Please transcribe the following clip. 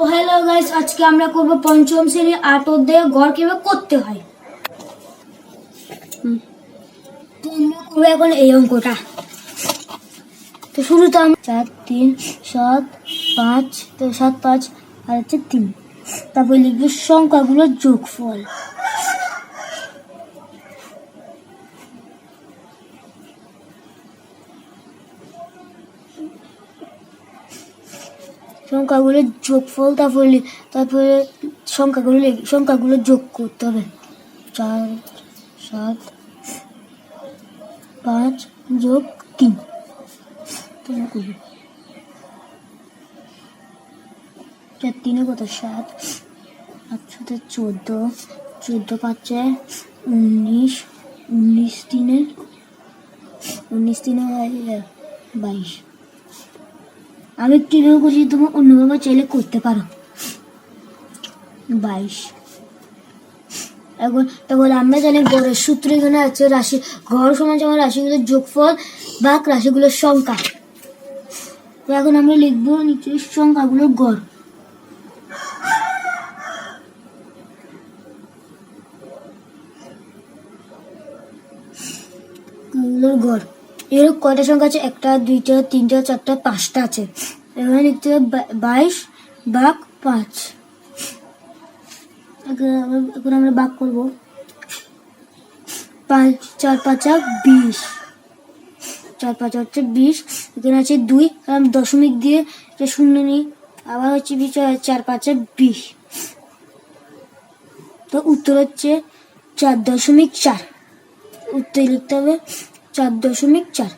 তো hello guys আজকে আমরা করব পঞ্চম শ্রেণির আট অধ্যায়ে গড় কীভাবে করতে হয়। তোমরা করবে এখন এই অঙ্কটা। তো শুরুতে আমি চার, তিন, সাত, পাঁচ, তো সাত, পাঁচ, আর হচ্ছে তিন। তারপর লিখব সংখ্যাগুলোর যোগফল। সংখ্যাগুলোর যোগফল তারপরে তারপরে সংখ্যাগুলো সংখ্যাগুলো যোগ করতে হবে। চার সাত পাঁচ যোগ তিন। চার তিনে কত? সাত। সাথে চোদ্দ। চোদ্দ পাঁচে উনিশ। উনিশ তিনে? উনিশ তিনে হয় এ, বাইশ। আমি কীভাবে করছি, তুমি অন্যভাবে চাইলে করতে পারো। বাইশ। এখন তারপরে আমরা জানি গড়ের সূত্র এখানে আছে, রাশি গড় সমান যেমন রাশিগুলোর যোগফল বা রাশিগুলোর সংখ্যা। এখন আমরা লিখব নিচে সংখ্যাগুলোর গড়। গড়। এরকম কয়টা সংখ্যা আছে? একটা, দুইটা, তিনটা, চারটা, পাঁচটা আছে। এখানে লিখতে হবে বাইশ বাঘ পাঁচ। এখন আমরা- বাঘ করব। পাঁচ, চার, পাঁচা বিশ। চার, পাঁচ হচ্ছে বিশ। এখানে আছে দুই। আমি দশমিক দিয়ে শূন্য নিই। আবার হচ্ছে বিশ চার, পাঁচা বিশ। তো উত্তর হচ্ছে চার দশমিক চার। উত্তর লিখতে হবে চার দশমিক চার।